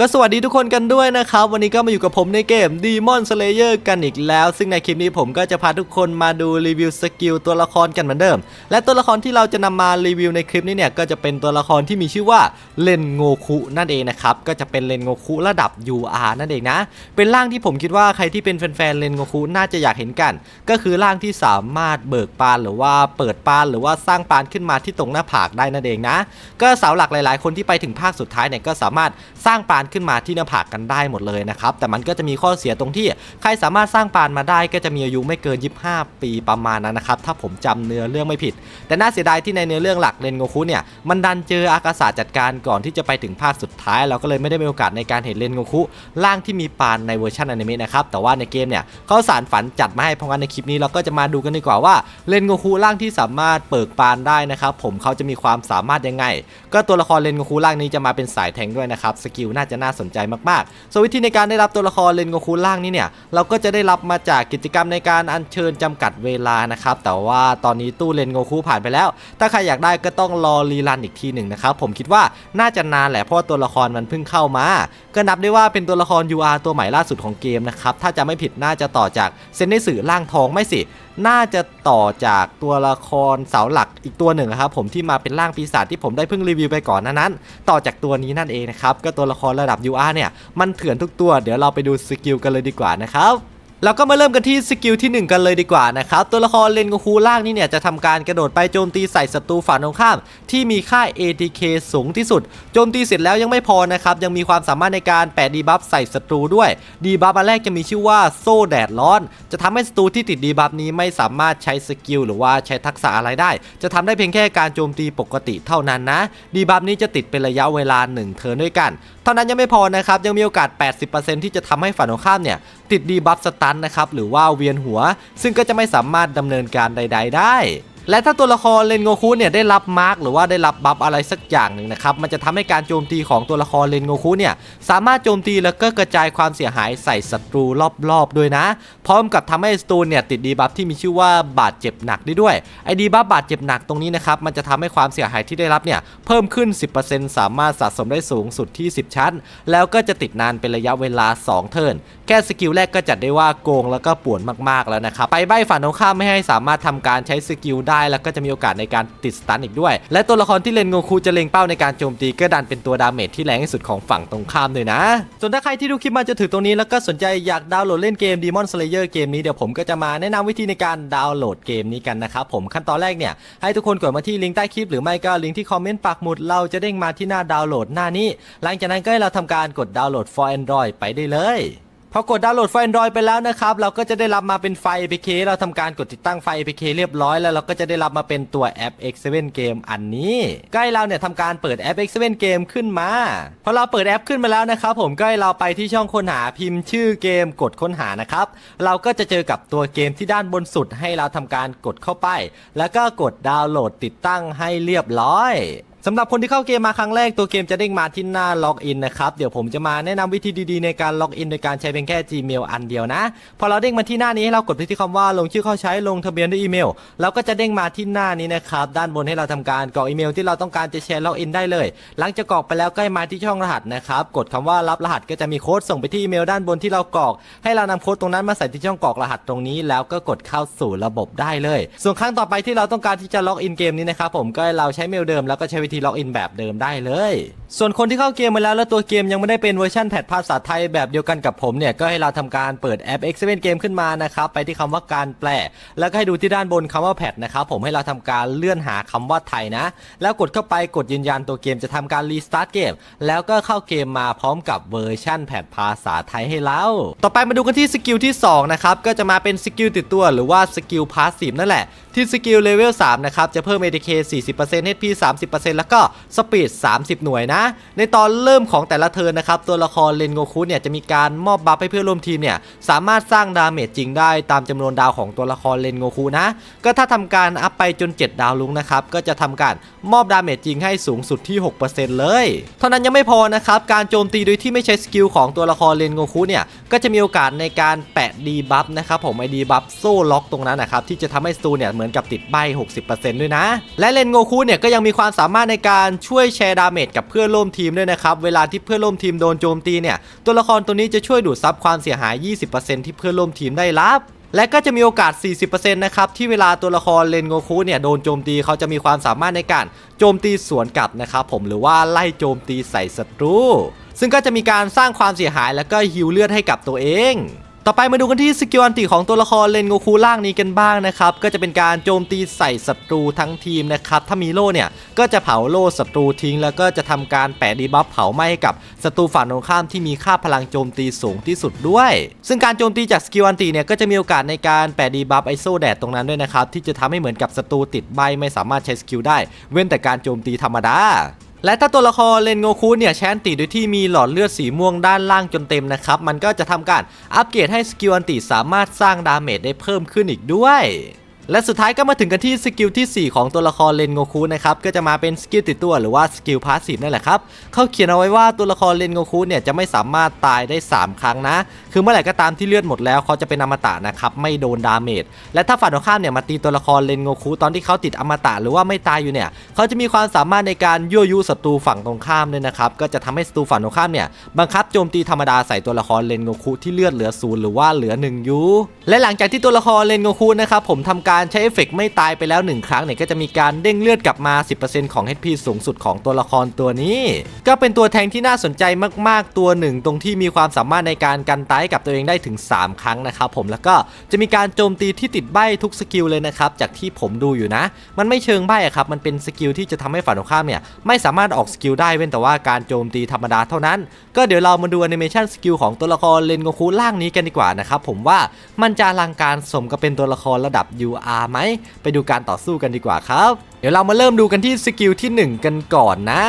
ก็สวัสดีทุกคนกันด้วยนะครับ วันนี้ก็มาอยู่กับผมในเกม Demon Slayer กันอีกแล้ว ซึ่งในคลิปนี้ผมก็จะพาทุกคนมาดูรีวิวสกิลตัวละครกันเหมือนเดิม และตัวละครที่เราจะนำมารีวิวในคลิปนี้เนี่ย ก็จะเป็นตัวละครที่มีชื่อว่าเลนโงคุนั่นเองนะครับ ก็จะเป็นเลนโงคุระดับ UR นั่นเองนะ เป็นร่างที่ผมคิดว่าใครที่เป็นแฟนๆเลนโงคุน่าจะอยากเห็นกัน ก็คือร่างที่สามารถเบิกปานหรือว่าเปิดปานหรือว่าสร้างปานขึ้นมาที่ตรงหน้าผากได้นั่นเองนะ ก็เสาหลักหลาย ๆ คนที่ไปถึงภาคสุดท้ายเนี่ยก็สามารถสร้างปานขึ้นมาที่หน้าผากกันได้หมดเลยนะครับแต่มันก็จะมีข้อเสียตรงที่ใครสามารถสร้างปานมาได้ก็จะมีอายุไม่เกิน 25 ปีประมาณนั้นนะครับถ้าผมจำเนื้อเรื่องไม่ผิด แต่น่าเสียดายที่ในเนื้อเรื่องหลักเรนโงคุเนี่ยมันดันเจออากาศาจัดการก่อนที่จะไปถึงภาคสุดท้าย เราก็เลยไม่ได้มีโอกาสในการเห็นเรนโงคุร่างที่มีปานในเวอร์ชันอนิเมะนะครับแต่ว่าในเกมเนี่ยเขาสารฝันจัดมาให้เพราะงั้นในคลิปนี้เราก็จะมาดูกันดีกว่าว่าเรนโงคุร่างที่สามารถเปิดปานได้นะครับผมเขาจะมีความสามารถยังไง ก็ตัวละครเรนโงคุร่างนี้จะมาเป็นสายแทงด้วยนะครับสกิลน่าจะน่าสนใจมากๆส่วนวิธีในการได้รับตัวละครเรนโงคุร่างนี้เนี่ยเราก็จะได้รับมาจากกิจกรรมในการอัญเชิญจำกัดเวลานะครับแต่ว่าตอนนี้ตู้เรนโงคุผ่านไปแล้ว ถ้าใครอยากได้ก็ต้องรอรีรันอีกทีหนึ่งนะครับผมคิดว่าน่าจะนานแหละเพราะตัวละครมันเพิ่งเข้ามา ก็นับได้ว่าเป็นตัวละคร UR ตัวใหม่ล่าสุดของเกมนะครับถ้าจะไม่ผิดน่าจะต่อจากเซนเนสือร่างทองไม่สิ น่าจะต่อจากตัวละครเสาหลักอีกตัวหนึ่งครับผมที่มาเป็นร่างปีศาจที่ผมได้เพิ่งรีวิวไปก่อนนานั้น ต่อจากตัวนี้นั่นเองนะครับก็ตัวละครระดับ UR เนี่ยมันเถื่อนทุกตัว เดี๋ยวเราไปดูสกิลกันเลยดีกว่านะครับ เราก็มาเริ่มกันที่สกิลที่ 1 กันเลยดีกว่านะครับ ตัวละครเลนโกคูล่างนี่เนี่ยจะทำการกระโดดไปโจมตีใส่ศัตรูฝ่ายตรงข้าม ที่มีค่า ATK สูงที่สุด โจมตีเสร็จแล้วยังไม่พอนะครับ ยังมีความสามารถในการแปะดีบัฟใส่ศัตรูด้วย ดีบัฟอันแรกจะมีชื่อว่าโซ่แดดร้อน จะทำให้ศัตรูที่ติดดีบัฟนี้ไม่สามารถใช้สกิลหรือว่าใช้ทักษะอะไรได้ จะทำได้เพียงแค่การโจมตีปกติเท่านั้นนะ ดีบัฟนี้จะติดเป็นระยะเวลา1เทิร์นด้วยกัน เท่านั้นยังไม่พอนะครับยังมีโอกาส 80%ที่จะทำให้ฝ่ายตรงข้ามเนี่ยติดดีบัฟสตนนะครับหรือว่าเวียนหัว ซึ่งก็จะไม่สามารถดำเนินการใด ๆ ได้ และถ้าตัวละครเลนโงคุเนี่ยได้รับมาร์กหรือว่าได้รับบัฟอะไรสักอย่างหนึ่งนะครับมันจะทำให้การโจมตีของตัวละครเลนโงคุเนี่ยสามารถโจมตีแล้วก็กระจายความเสียหายใส่ศัตรูรอบๆด้วยนะ พร้อมกับทำให้ศัตรูเนี่ยติดดีบัฟที่มีชื่อว่าบาดเจ็บหนักได้ด้วยไอ้ดีบัฟบาดเจ็บหนักตรงนี้นะครับมันจะทำให้ความเสียหายที่ได้รับเนี่ยเพิ่มขึ้น 10%สามารถสะสมได้สูงสุดที่ 10 ชั้น แล้วก็จะติดนานเป็นระยะเวลา 2 เทิร์นแค่สกิลแรกก็จัดได้ว่าโกงแล้วก็ป่วนมากๆแล้วนะครับไปใบฝันตรงข้ามไม่ให้สามารถทำการใช้สกิลได้แล้วก็จะมีโอกาสในการติดสตันอีกด้วย และตัวละครที่เลนโงคูจะเล็งเป้าในการโจมตีก็ดันเป็นตัวดาเมจที่แรงที่สุดของฝั่งตรงข้ามเลยนะ ส่วนถ้าใครที่ดูคลิปมาจะถึงตรงนี้แล้วก็สนใจอยากดาวน์โหลดเล่นเกม Demon Slayer เกมนี้เดี๋ยวผมก็จะมาแนะนำวิธีในการดาวน์โหลดเกมนี้กันนะครับผมขั้นตอนแรกเนี่ยให้ทุกคนกดมาที่ลิงก์ใต้คลิปหรือไม่ก็ลิงก์ที่คอมเมนต์ปักหมุดเราจะเด้งมาที่หน้าดาวน์โหลดหน้านี้ หลังจากนั้นก็ให้เราทำการกดดาวน์โหลด for Android ไปได้เลย พอกดดาวน์โหลดไฟล์ Android ไปแล้วนะครับ เราก็จะได้รับมาเป็นไฟล์ APK เราทำการกดติดตั้งไฟล์ APK เรียบร้อยแล้วเราก็จะได้รับมาเป็นตัวแอป X7 Game อันนี้ ใก็ให้เราเนี่ยทำการเปิดแอป X7 Game ขึ้นมาพอเราเปิดแอปขึ้นมาแล้วนะครับผมก็ให้เราไปที่ช่องค้นหาพิมพ์ชื่อเกมกดค้นหานะครับเราก็จะเจอกับตัวเกมที่ด้านบนสุดให้เราทำการกดเข้าไป แล้วก็กดดาวน์โหลดติดตั้งให้เรียบร้อย สำหรับคนที่เข้าเกมมาครั้งแรกตัวเกมจะเด้งมาที่หน้าล็อกอินนะครับ เดี๋ยวผมจะมาแนะนำวิธีดีๆในการล็อกอินโดยการใช้เพียงแค่ Gmail อันเดียวนะ พอเราเด้งมาที่หน้านี้ให้เรากดไปที่คำว่าลงชื่อเข้าใช้ลงทะเบียนด้วยอีเมลเราก็จะเด้งมาที่หน้านี้นะครับด้านบนให้เราทำการกรอกอีเมลที่เราต้องการจะแชร์ล็อกอินได้เลย หลังจากกรอกไปแล้วก็ให้มาที่ช่องรหัสนะครับกดคำว่ารับรหัสก็จะมีโค้ดส่งไปที่อีเมลด้านบนที่เรากรอก ให้เรานำโค้ดตรงนั้นมาใส่ที่ช่องกรอกรหัสตรงนี้ แล้วก็กดเข้าสู่ระบบได้เลย ส่วนครั้งต่อไปที่เราต้องการที่จะล็อกอินเกมนี้นะครับผมก็ให้เราใช้เมลเดิมแล้วก็ใช้วิธีที่ล็อกอินแบบเดิมได้เลย ส่วนคนที่เข้าเกมมาแล้วแล้วตัวเกมยังไม่ได้เป็นเวอร์ชันแพทภาษาไทยแบบเดียวกันกับผมเนี่ยก็ให้เราทำการเปิดแอป X7 Game ขึ้นมานะครับไปที่คำว่าการแปล แล้วก็ให้ดูที่ด้านบนคำว่าแพทนะครับผมให้เราทำการเลื่อนหาคำว่าไทยนะ แล้วกดเข้าไปกดยืนยันตัวเกมจะทำการรีสตาร์ทเกมแล้วก็เข้าเกมมาพร้อมกับเวอร์ชันแพทภาษาไทยให้เราต่อไปมาดูกันที่สกิลที่สองนะครับก็จะมาเป็นสกิลติดตัวหรือว่าสกิลพาสซีฟนั่นแหละ ที่สกิลเลเวล3นะครับจะเพิ่ม ATK 40% HP 30%แล้วก็สปีด 30 หน่วยนะ ในตอนเริ่มของแต่ละเทิร์นนะครับ ตัวละครเลนโงคุเนี่ยจะมีการมอบบัฟให้เพื่อนร่วมทีมเนี่ยสามารถสร้างดาเมจจริงได้ตามจำนวนดาวของตัวละครเลนโงคุนะ ก็ถ้าทำการอัพไปจน 7 ดาวลุงนะครับ ก็จะทำการมอบดาเมจจริงให้สูงสุดที่ 6%เลย เท่านั้นยังไม่พอนะครับ การโจมตีโดยที่ไม่ใช้สกิลของตัวละครเลนโงคุเนี่ยก็จะมีโอกาสในการแปะดีบัฟนะครับผมไอดีบัฟโซ่ล็อกตรงนั้นนะครับที่จะทำให้สตูเนี่ยเหมือนอนกับติดใบ 60%ด้วยนะ และเลนโงคุเนี่ยก็ยังมีความสามารถในการช่วยแชร์ดาเมจกับเพื่อนร่วมทีมด้วยนะครับ เวลาที่เพื่อนร่วมทีมโดนโจมตีเนี่ย ตัวละครตัวนี้จะช่วยดูดซับความเสียหาย 20%ที่เพื่อนร่วมทีมได้รับและก็จะมีโอกาส 40%นะครับ ที่เวลาตัวละครเลนโงคุเนี่ยโดนโจมตีเขาจะมีความสามารถในการโจมตีสวนกลับนะครับผมหรือว่าไล่โจมตีใส่ศัตรู ซึ่งก็จะมีการสร้างความเสียหายแล้วก็ฮิวเลือดให้กับตัวเอง ต่อไปมาดูกันที่สกิลอันติของตัวละครเลนโงคูล่างนี้กันบ้างนะครับ ก็จะเป็นการโจมตีใส่ศัตรูทั้งทีมนะครับ ถ้ามีโล่เนี่ย ก็จะเผาโล่ศัตรูทิ้ง แล้วก็จะทำการแปะดีบัฟเผาไหม้ให้กับศัตรูฝั่งตรงข้ามที่มีค่าพลังโจมตีสูงที่สุดด้วย ซึ่งการโจมตีจากสกิลอันติเนี่ยก็จะมีโอกาสในการแปะดีบัฟไอโซแดดตรงนั้นด้วยนะครับที่จะทำให้เหมือนกับศัตรูติดใบไม่สามารถใช้สกิลได้ เว้นแต่การโจมตีธรรมดา และถ้าตัวละครเลนโงคูเนี่ยแชนติโดยที่มีหลอดเลือดสีม่วงด้านล่างจนเต็มนะครับ มันก็จะทำการอัปเกรดให้สกิลอันติสามารถสร้างดาเมจได้เพิ่มขึ้นอีกด้วย และสุดท้ายก็มาถึงกันที่สกิลที่ 4 ของตัวละครเลนโงคุนะครับก็จะมาเป็นสกิลติดตัวหรือว่าสกิลพาสซีฟนั่นแหละครับเขาเขียนเอาไว้ว่าตัวละครเลนโงคุเนี่ยจะไม่สามารถตายได้ 3 ครั้งนะ คือเมื่อไหร่ก็ตามที่เลือดหมดแล้วเขาจะเป็นอมตะนะครับไม่โดนดาเมจและถ้าฝ่ายตรงข้ามเนี่ยมาตีตัวละครเลนโงคุตอนที่เขาติดอมตะหรือว่าไม่ตายอยู่เนี่ยเขาจะมีความสามารถในการยั่วยุศัตรูฝั่งตรงข้ามด้วยนะครับก็จะทำให้ศัตรูฝั่งตรงข้ามเนี่ยบังคับโจมตีธรรมดาใส่ตัวละครเลนโงคุที่เลือดเหลือศูนย์หรือว่าเหลือ1ยูและหลังจากที่ตัวละครเลนโงคุนะครับผมทำการการใช้เอฟเฟกต์ไม่ตายไปแล้ว 1 ครั้งเนี่ยก็จะมีการเด้งเลือดกลับมา 10%ของ HP สูงสุดของตัวละครตัวนี้ ก็เป็นตัวแทงที่น่าสนใจมากๆตัวหนึ่ง ตรงที่มีความสามารถในการกันตายกับตัวเองได้ถึง 3 ครั้งนะครับผมแล้วก็จะมีการโจมตีที่ติดใบทุกสกิลเลยนะครับจากที่ผมดูอยู่นะ มันไม่เชิงใบอะครับมันเป็นสกิลที่จะทำให้ฝ่ายตรงข้ามเนี่ยไม่สามารถออกสกิลได้เว้นแต่ว่าการโจมตีธรรมดาเท่านั้น ก็เดี๋ยวเรามาดูแอนิเมชันสกิลของตัวละครเลนโกคูล่างนี้กันดีกว่านะครับผมว่ามันจะอลังการสมกับเป็นตัวละครระดับ UR ไหมไปดูการต่อสู้กันดีกว่าครับ เดี๋ยวเรามาเริ่มดูกันที่สกิลที่ 1 กันก่อนนะ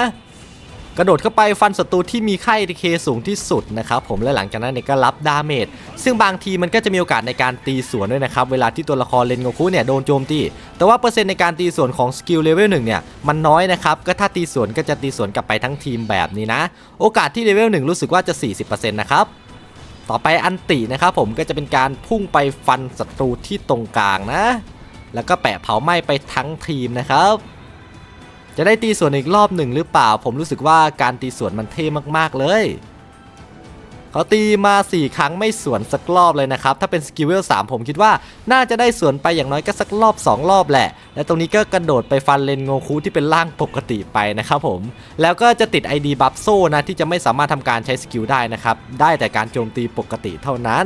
กระโดดเข้าไปฟันศัตรูที่มีค่า ATK สูงที่สุดนะครับผมและหลังจากนั้นเนี่ยก็รับดาเมจซึ่งบางทีมันก็จะมีโอกาสในการตีสวนด้วยนะครับ เวลาที่ตัวละครเลนโกคุเนี่ยโดนโจมตี แต่ว่าเปอร์เซ็นต์ในการตีสวนของสกิลเลเวลหนึ่งเนี่ยมันน้อยนะครับก็ถ้าตีสวนก็จะตีสวนกลับไปทั้งทีมแบบนี้นะ โอกาสที่เลเวลหนึ่งรู้สึกว่าจะ 40%นะครับ ต่อไปอันตินะครับผมก็จะเป็นการพุ่งไปฟันศัตรูที่ตรงกลางนะ แล้วก็แปะเผาไหม้ไปทั้งทีมนะครับ จะได้ตีส่วนอีกรอบหนึ่งหรือเปล่า ผมรู้สึกว่าการตีส่วนมันเท่มากๆเลย เขาตีมา 4 ครั้งไม่สวนสักรอบเลยนะครับ ถ้าเป็นสกิลเวล3ผมคิดว่าน่าจะได้สวนไปอย่างน้อยก็สักรอบ 2 รอบแหละ และตรงนี้ก็กระโดดไปฟันเลนโงคูที่เป็นร่างปกติไปนะครับผม แล้วก็จะติด ID บัฟโซนะที่จะไม่สามารถทำการใช้สกิลได้นะครับ ได้แต่การโจมตีปกติเท่านั้น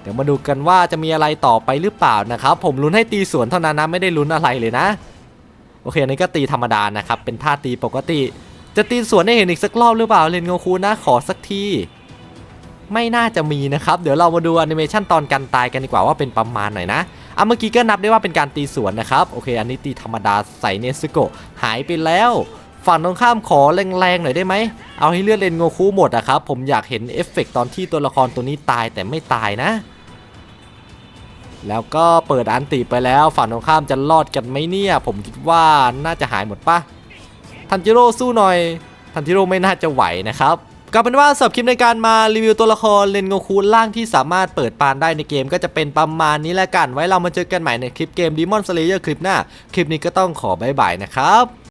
เดี๋ยวมาดูกันว่าจะมีอะไรต่อไปหรือเปล่านะครับ ผมลุ้นให้ตีสวนเท่านั้นนะไม่ได้ลุ้นอะไรเลยนะ โอเคอันนี้ก็ตีธรรมดานะครับ เป็นท่าตีปกติ จะตีสวนให้เห็นอีกสักรอบหรือเปล่าเลนโงคูนะขอสักทีไม่น่าจะมีนะครับ เดี๋ยวเรามาดูแอนิเมชันตอนการตายกันดีกว่าว่าเป็นประมาณไหนนะอะเมื่อกี้ก็นับได้ว่าเป็นการตีสวนนะครับ โอเค อันนี้ตีธรรมดาใส่เนสโกะหายไปแล้ว ฝั่งตรงข้ามขอแรงๆหน่อยได้ไหม เอาให้เลือดเลนโงคูหมดอะครับ ผมอยากเห็นเอฟเฟกต์ตอนที่ตัวละครตัวนี้ตายแต่ไม่ตายนะ แล้วก็เปิดอันติไปแล้ว ฝั่งตรงข้ามจะรอดกันไหมเนี่ย ผมคิดว่าน่าจะหายหมดปะ ทันจิโร่สู้หน่อย ทันจิโร่ไม่น่าจะไหวนะครับก็เป็นว่าสำหรับคลิปในการมารีวิวตัวละครเลนโงคูล่างที่สามารถเปิดปานได้ในเกมก็จะเป็นประมาณนี้แล้วกัน ไว้เรามาเจอกันใหม่ในคลิปเกม Demon Slayer คลิปหน้า คลิปนี้ก็ต้องขอบายบายนะครับ